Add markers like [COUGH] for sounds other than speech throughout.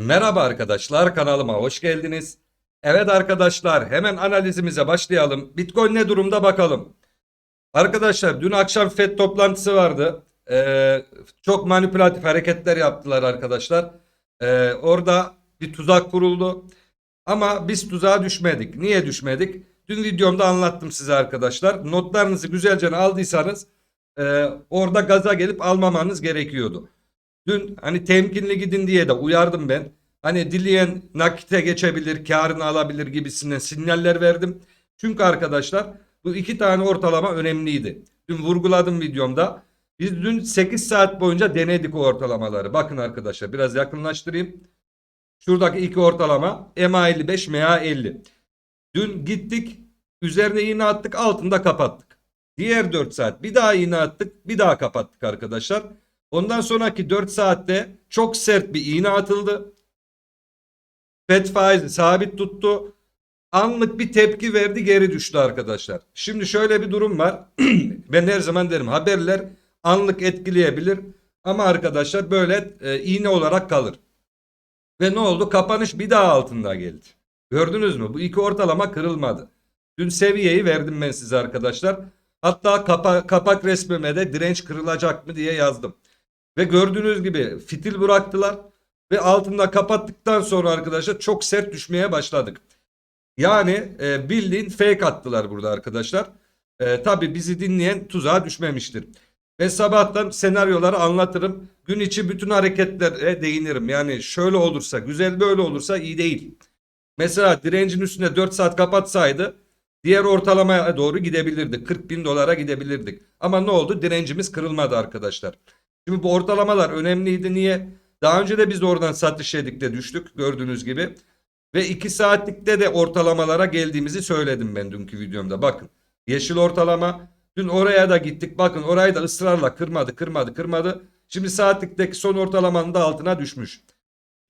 Merhaba arkadaşlar kanalıma hoş geldiniz. Evet arkadaşlar hemen analizimize başlayalım. Bitcoin ne durumda bakalım. Arkadaşlar dün akşam FED toplantısı vardı. Ee, çok manipülatif hareketler yaptılar arkadaşlar. Ee, orada bir tuzak kuruldu. Ama biz tuzağa düşmedik. Niye düşmedik? Dün videomda anlattım size arkadaşlar. Notlarınızı güzelce aldıysanız e, orada gaza gelip almamanız gerekiyordu. Dün hani temkinli gidin diye de uyardım ben. Hani dileyen nakite geçebilir, karını alabilir gibisinden sinyaller verdim. Çünkü arkadaşlar bu iki tane ortalama önemliydi. Dün vurguladım videomda. Biz dün 8 saat boyunca denedik o ortalamaları. Bakın arkadaşlar biraz yakınlaştırayım. Şuradaki iki ortalama MA55, MA50. Dün gittik üzerine iğne attık altında kapattık. Diğer 4 saat bir daha iğne attık bir daha kapattık arkadaşlar. Ondan sonraki 4 saatte çok sert bir iğne atıldı. FED faizi sabit tuttu. Anlık bir tepki verdi geri düştü arkadaşlar. Şimdi şöyle bir durum var. [CLEARS THROAT] ben her zaman derim haberler anlık etkileyebilir. Ama arkadaşlar böyle e, iğne olarak kalır. Ve ne oldu? Kapanış bir daha altında geldi. Gördünüz mü? Bu iki ortalama kırılmadı. Dün seviyeyi verdim ben size arkadaşlar. Hatta kapa kapak resmime de direnç kırılacak mı diye yazdım. Ve gördüğünüz gibi fitil bıraktılar. Ve altında kapattıktan sonra arkadaşlar çok sert düşmeye başladık. Yani e, bildiğin fake attılar burada arkadaşlar. E, Tabi bizi dinleyen tuzağa düşmemiştir. Ben sabahtan senaryoları anlatırım. Gün içi bütün hareketlere değinirim. Yani şöyle olursa güzel böyle olursa iyi değil. Mesela direncin üstüne 4 saat kapatsaydı diğer ortalamaya doğru gidebilirdik. 40 bin dolara gidebilirdik. Ama ne oldu? Direncimiz kırılmadı arkadaşlar. Şimdi bu ortalamalar önemliydi. Niye? Daha önce de biz oradan satış yedik de düştük gördüğünüz gibi. Ve 2 saatlikte de ortalamalara geldiğimizi söyledim ben dünkü videomda. Bakın yeşil ortalama. Dün oraya da gittik. Bakın orayı da ısrarla kırmadı kırmadı kırmadı. Şimdi saatlikteki son ortalamanın da altına düşmüş.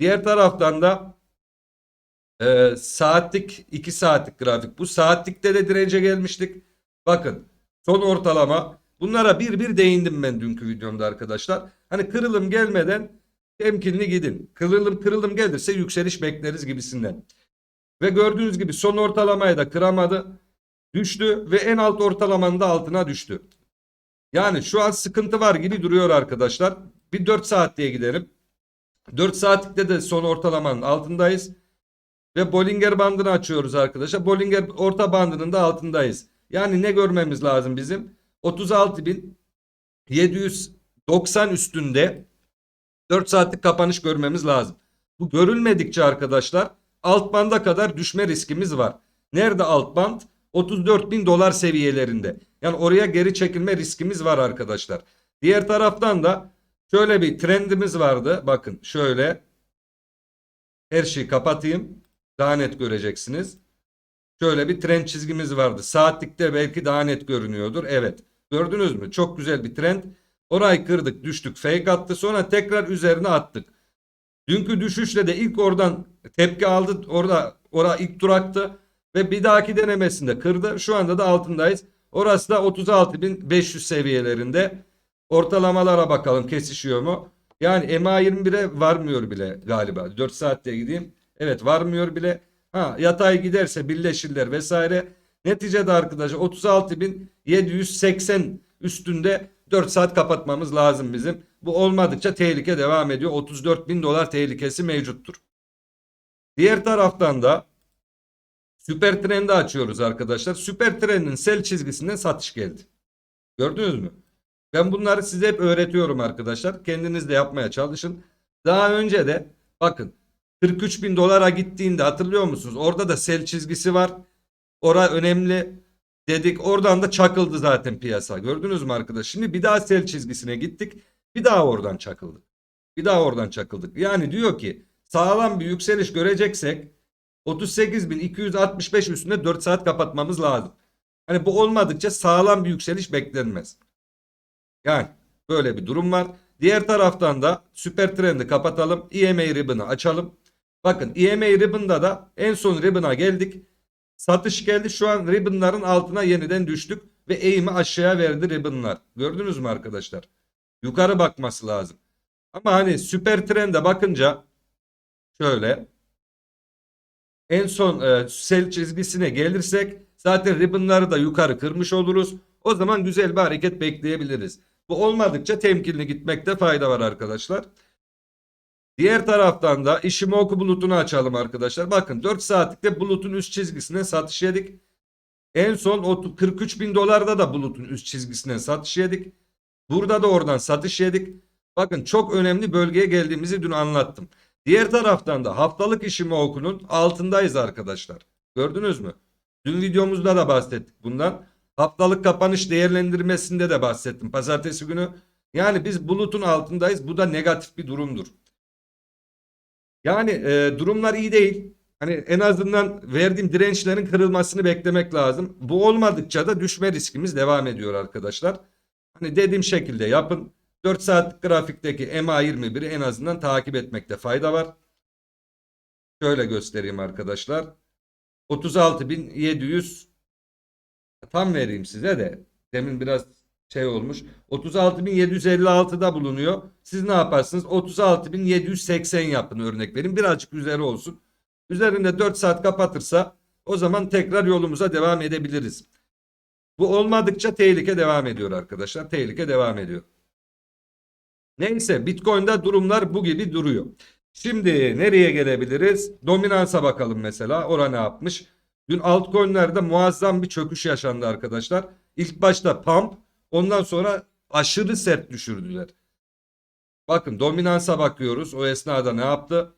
Diğer taraftan da e, saatlik 2 saatlik grafik. Bu saatlikte de dirence gelmiştik. Bakın son ortalama. Bunlara bir bir değindim ben dünkü videomda arkadaşlar. Hani kırılım gelmeden temkinli gidin. Kırılım kırılım gelirse yükseliş bekleriz gibisinden. Ve gördüğünüz gibi son ortalamayı da kıramadı. Düştü ve en alt ortalamanın da altına düştü. Yani şu an sıkıntı var gibi duruyor arkadaşlar. Bir 4 saat diye gidelim. 4 saatlikte de son ortalamanın altındayız. Ve Bollinger bandını açıyoruz arkadaşlar. Bollinger orta bandının da altındayız. Yani ne görmemiz lazım bizim? 36.790 üstünde 4 saatlik kapanış görmemiz lazım. Bu görülmedikçe arkadaşlar alt banda kadar düşme riskimiz var. Nerede alt band? 34 bin dolar seviyelerinde. Yani oraya geri çekilme riskimiz var arkadaşlar. Diğer taraftan da şöyle bir trendimiz vardı. Bakın şöyle her şeyi kapatayım. Daha net göreceksiniz. Şöyle bir trend çizgimiz vardı. Saatlikte belki daha net görünüyordur. Evet. Gördünüz mü? Çok güzel bir trend. Orayı kırdık, düştük, fake attı. Sonra tekrar üzerine attık. Dünkü düşüşle de ilk oradan tepki aldı. Orada orada ilk duraktı ve bir dahaki denemesinde kırdı. Şu anda da altındayız. Orası da 36.500 seviyelerinde. Ortalamalara bakalım kesişiyor mu? Yani MA21'e varmıyor bile galiba. 4 saatte gideyim. Evet varmıyor bile. Ha yatay giderse birleşirler vesaire. Neticede arkadaşlar 36.780 üstünde 4 saat kapatmamız lazım bizim. Bu olmadıkça tehlike devam ediyor. 34 bin dolar tehlikesi mevcuttur. Diğer taraftan da süper trendi açıyoruz arkadaşlar. Süper trendin sel çizgisinden satış geldi. Gördünüz mü? Ben bunları size hep öğretiyorum arkadaşlar. Kendiniz de yapmaya çalışın. Daha önce de bakın 43 bin dolara gittiğinde hatırlıyor musunuz? Orada da sel çizgisi var. Ora önemli dedik. Oradan da çakıldı zaten piyasa. Gördünüz mü arkadaş? Şimdi bir daha sel çizgisine gittik. Bir daha oradan çakıldık. Bir daha oradan çakıldık. Yani diyor ki sağlam bir yükseliş göreceksek 38.265 üstünde 4 saat kapatmamız lazım. Hani bu olmadıkça sağlam bir yükseliş beklenmez. Yani böyle bir durum var. Diğer taraftan da süper trendi kapatalım. EMA ribbon'ı açalım. Bakın EMA ribbon'da da en son ribbon'a geldik. Satış geldi. Şu an ribbon'ların altına yeniden düştük. Ve eğimi aşağıya verdi ribbon'lar. Gördünüz mü arkadaşlar? Yukarı bakması lazım. Ama hani süper trende bakınca Şöyle. En son e, sell çizgisine gelirsek zaten ribbonları da yukarı kırmış oluruz. O zaman güzel bir hareket bekleyebiliriz. Bu olmadıkça temkinli gitmekte fayda var arkadaşlar. Diğer taraftan da Ishimoku bulutunu açalım arkadaşlar. Bakın 4 saatlikte bulutun üst çizgisine satış yedik. En son o 43 bin dolarda da bulutun üst çizgisine satış yedik. Burada da oradan satış yedik. Bakın çok önemli bölgeye geldiğimizi dün anlattım. Diğer taraftan da haftalık Ishimoku'nun altındayız arkadaşlar. Gördünüz mü? Dün videomuzda da bahsettik bundan. Haftalık kapanış değerlendirmesinde de bahsettim. Pazartesi günü. Yani biz bulutun altındayız. Bu da negatif bir durumdur. Yani e, durumlar iyi değil. Hani en azından verdiğim dirençlerin kırılmasını beklemek lazım. Bu olmadıkça da düşme riskimiz devam ediyor arkadaşlar. Hani dediğim şekilde yapın. 4 saatlik grafikteki MA21'i en azından takip etmekte fayda var. Şöyle göstereyim arkadaşlar. 36.700 tam vereyim size de. Demin biraz şey olmuş. 36.756'da bulunuyor. Siz ne yaparsınız? 36.780 yapın örnek verin. Birazcık üzeri olsun. Üzerinde 4 saat kapatırsa o zaman tekrar yolumuza devam edebiliriz. Bu olmadıkça tehlike devam ediyor arkadaşlar. Tehlike devam ediyor. Neyse Bitcoin'de durumlar bu gibi duruyor. Şimdi nereye gelebiliriz? Dominansa bakalım mesela. Ora ne yapmış? Dün altcoin'lerde muazzam bir çöküş yaşandı arkadaşlar. İlk başta pump ondan sonra aşırı sert düşürdüler. Bakın dominansa bakıyoruz. O esnada ne yaptı?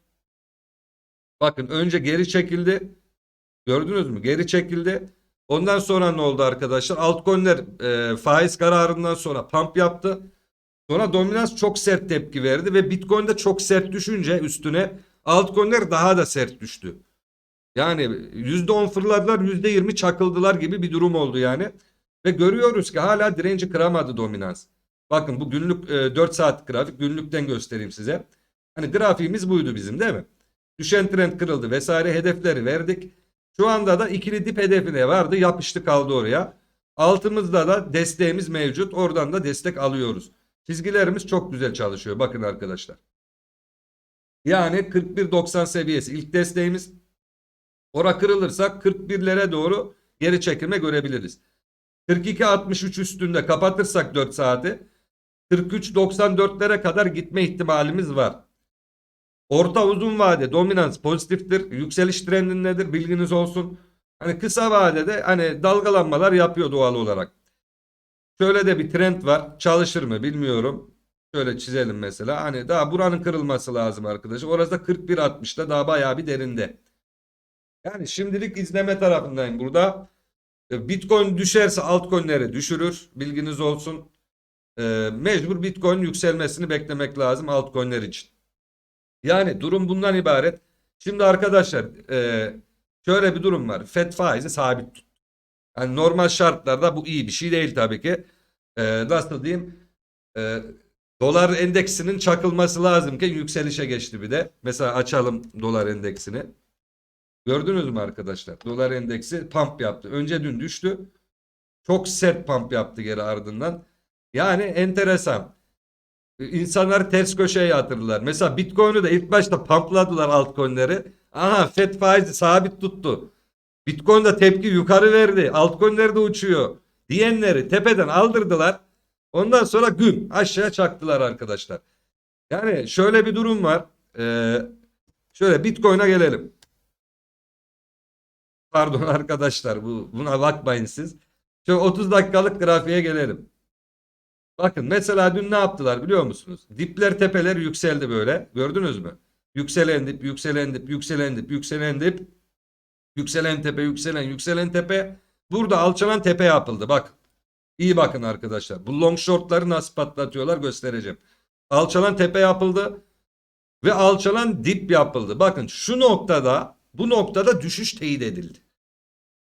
Bakın önce geri çekildi. Gördünüz mü? Geri çekildi. Ondan sonra ne oldu arkadaşlar? Altcoin'ler e, faiz kararından sonra pump yaptı. Sonra dominans çok sert tepki verdi ve Bitcoin de çok sert düşünce üstüne altcoin'ler daha da sert düştü. Yani %10 fırladılar %20 çakıldılar gibi bir durum oldu yani. Ve görüyoruz ki hala direnci kıramadı dominans. Bakın bu günlük e, 4 saat grafik günlükten göstereyim size. Hani grafiğimiz buydu bizim değil mi? Düşen trend kırıldı vesaire hedefleri verdik. Şu anda da ikili dip hedefine vardı yapıştı kaldı oraya. Altımızda da desteğimiz mevcut. Oradan da destek alıyoruz. Çizgilerimiz çok güzel çalışıyor. Bakın arkadaşlar. Yani 41.90 seviyesi ilk desteğimiz. Ora kırılırsa 41'lere doğru geri çekilme görebiliriz. 42.63 üstünde kapatırsak 4 saati 43.94'lere kadar gitme ihtimalimiz var. Orta uzun vade dominans pozitiftir. Yükseliş trendindedir bilginiz olsun. Hani kısa vadede hani dalgalanmalar yapıyor doğal olarak. Şöyle de bir trend var. Çalışır mı bilmiyorum. Şöyle çizelim mesela. Hani daha buranın kırılması lazım arkadaşlar. Orası da 41.60'da daha bayağı bir derinde. Yani şimdilik izleme tarafındayım burada. E, Bitcoin düşerse altcoin'leri düşürür. Bilginiz olsun. Ee, mecbur Bitcoin yükselmesini beklemek lazım altcoin'ler için. Yani durum bundan ibaret. Şimdi arkadaşlar e, şöyle bir durum var. FED faizi sabit tut. Yani normal şartlarda bu iyi bir şey değil tabii ki. E, nasıl diyeyim? E, dolar endeksinin çakılması lazımken yükselişe geçti bir de. Mesela açalım dolar endeksini. Gördünüz mü arkadaşlar? Dolar endeksi pump yaptı. Önce dün düştü. Çok sert pump yaptı geri ardından. Yani enteresan. İnsanlar ters köşeye yatırdılar. Mesela Bitcoin'i de ilk başta pumpladılar altcoin'leri. Aha FED faizi sabit tuttu. Bitcoin de tepki yukarı verdi. Altcoin'ler de uçuyor. Diyenleri tepeden aldırdılar. Ondan sonra güm aşağı çaktılar arkadaşlar. Yani şöyle bir durum var. Ee, şöyle Bitcoin'e gelelim. Pardon arkadaşlar bu buna bakmayın siz. Şöyle 30 dakikalık grafiğe gelelim. Bakın mesela dün ne yaptılar biliyor musunuz? Dipler tepeler yükseldi böyle. Gördünüz mü? Yükselen dip, yükselen dip, yükselen dip, yükselen dip. Yükselen tepe, yükselen, yükselen tepe. Burada alçalan tepe yapıldı. Bak. İyi bakın arkadaşlar. Bu long shortları nasıl patlatıyorlar göstereceğim. Alçalan tepe yapıldı. Ve alçalan dip yapıldı. Bakın şu noktada bu noktada düşüş teyit edildi.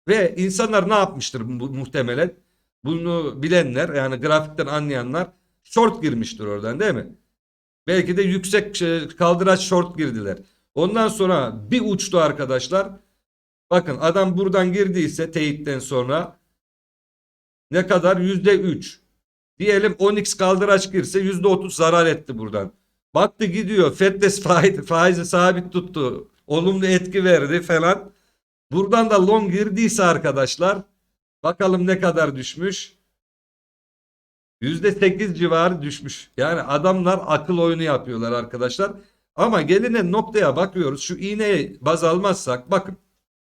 Ve insanlar ne yapmıştır bu, muhtemelen? Bunu bilenler yani grafikten anlayanlar short girmiştir oradan değil mi? Belki de yüksek şey, kaldıraç short girdiler. Ondan sonra bir uçtu arkadaşlar. Bakın adam buradan girdiyse teyitten sonra ne kadar? Yüzde üç. Diyelim 10x kaldıraç girse yüzde otuz zarar etti buradan. Baktı gidiyor. FED de [LAUGHS] faiz, faizi sabit tuttu. Olumlu etki verdi falan. Buradan da long girdiyse arkadaşlar bakalım ne kadar düşmüş. %8 civarı düşmüş. Yani adamlar akıl oyunu yapıyorlar arkadaşlar. Ama gelinen noktaya bakıyoruz. Şu iğneyi baz almazsak bakın.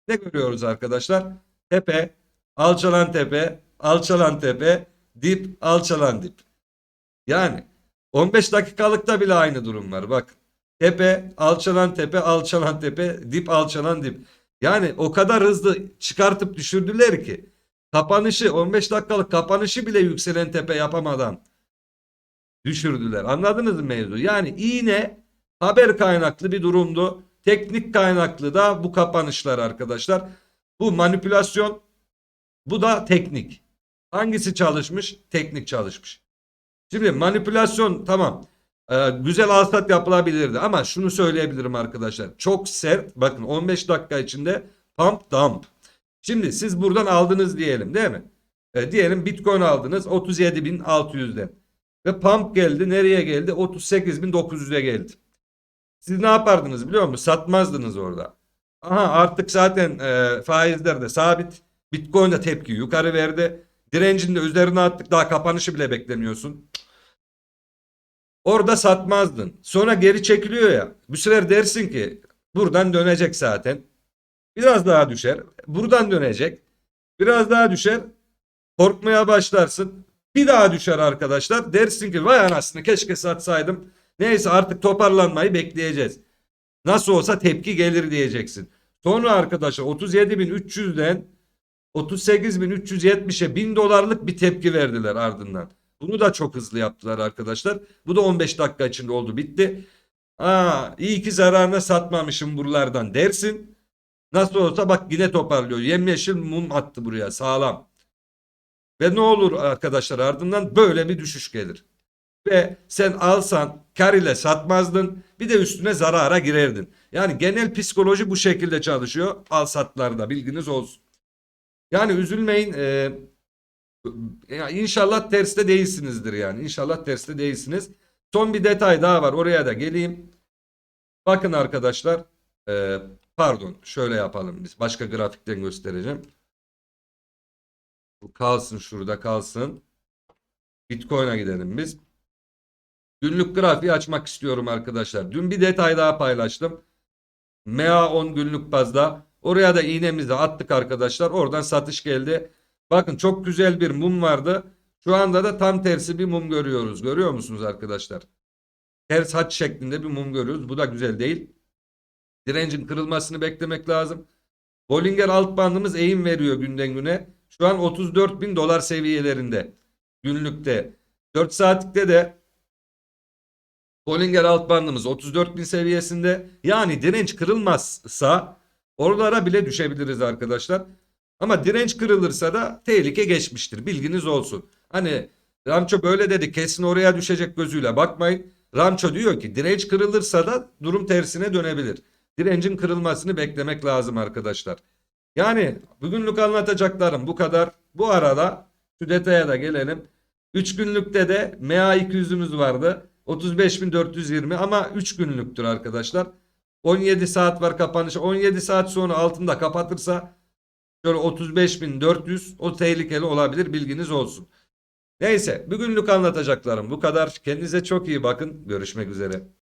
Ne görüyoruz arkadaşlar? Tepe, alçalan tepe, alçalan tepe, dip, alçalan dip. Yani 15 dakikalıkta bile aynı durum var. Bak. Tepe, alçalan tepe, alçalan tepe, dip, alçalan dip. Yani o kadar hızlı çıkartıp düşürdüler ki kapanışı 15 dakikalık kapanışı bile yükselen tepe yapamadan düşürdüler. Anladınız mı mevzu? Yani iğne haber kaynaklı bir durumdu. Teknik kaynaklı da bu kapanışlar arkadaşlar. Bu manipülasyon bu da teknik. Hangisi çalışmış? Teknik çalışmış. Şimdi manipülasyon tamam. Ee, güzel alsat yapılabilirdi ama şunu söyleyebilirim arkadaşlar. Çok sert. Bakın 15 dakika içinde pump dump. Şimdi siz buradan aldınız diyelim değil mi? E, diyelim Bitcoin aldınız 37.600'den. Ve pump geldi. Nereye geldi? 38.900'e geldi. Siz ne yapardınız biliyor musunuz? Satmazdınız orada. Aha artık zaten e, faizler de sabit. Bitcoin de tepki yukarı verdi. Direncin de üzerine attık. Daha kapanışı bile beklemiyorsun. Orada satmazdın. Sonra geri çekiliyor ya. Bu sefer dersin ki buradan dönecek zaten. Biraz daha düşer. Buradan dönecek. Biraz daha düşer. Korkmaya başlarsın. Bir daha düşer arkadaşlar. Dersin ki vay anasını keşke satsaydım. Neyse artık toparlanmayı bekleyeceğiz. Nasıl olsa tepki gelir diyeceksin. Sonra arkadaşlar 37.300'den 38.370'e 1000 dolarlık bir tepki verdiler ardından. Bunu da çok hızlı yaptılar arkadaşlar. Bu da 15 dakika içinde oldu bitti. Aa, iyi ki zararına satmamışım buralardan dersin. Nasıl olsa bak yine toparlıyor. Yemyeşil mum attı buraya sağlam. Ve ne olur arkadaşlar ardından böyle bir düşüş gelir. Ve sen alsan kar ile satmazdın bir de üstüne zarara girerdin. Yani genel psikoloji bu şekilde çalışıyor al satlarda bilginiz olsun. Yani üzülmeyin e, ya inşallah terste değilsinizdir yani inşallah terste değilsiniz. Son bir detay daha var oraya da geleyim. Bakın arkadaşlar e, pardon şöyle yapalım biz başka grafikten göstereceğim. Bu kalsın şurada kalsın. Bitcoin'a gidelim biz. Günlük grafiği açmak istiyorum arkadaşlar. Dün bir detay daha paylaştım. MA10 günlük bazda. Oraya da iğnemizi attık arkadaşlar. Oradan satış geldi. Bakın çok güzel bir mum vardı. Şu anda da tam tersi bir mum görüyoruz. Görüyor musunuz arkadaşlar? Ters haç şeklinde bir mum görüyoruz. Bu da güzel değil. Direncin kırılmasını beklemek lazım. Bollinger alt bandımız eğim veriyor günden güne. Şu an 34 bin dolar seviyelerinde. Günlükte. 4 saatlikte de Bollinger alt bandımız 34 bin seviyesinde. Yani direnç kırılmazsa oralara bile düşebiliriz arkadaşlar. Ama direnç kırılırsa da tehlike geçmiştir. Bilginiz olsun. Hani Ramço böyle dedi kesin oraya düşecek gözüyle bakmayın. Ramço diyor ki direnç kırılırsa da durum tersine dönebilir. Direncin kırılmasını beklemek lazım arkadaşlar. Yani bugünlük anlatacaklarım bu kadar. Bu arada şu detaya da gelelim. 3 günlükte de MA200'ümüz vardı. 35.420 ama 3 günlüktür arkadaşlar. 17 saat var kapanışı. 17 saat sonra altında kapatırsa şöyle 35.400 o tehlikeli olabilir bilginiz olsun. Neyse bugünlük anlatacaklarım bu kadar. Kendinize çok iyi bakın. Görüşmek üzere.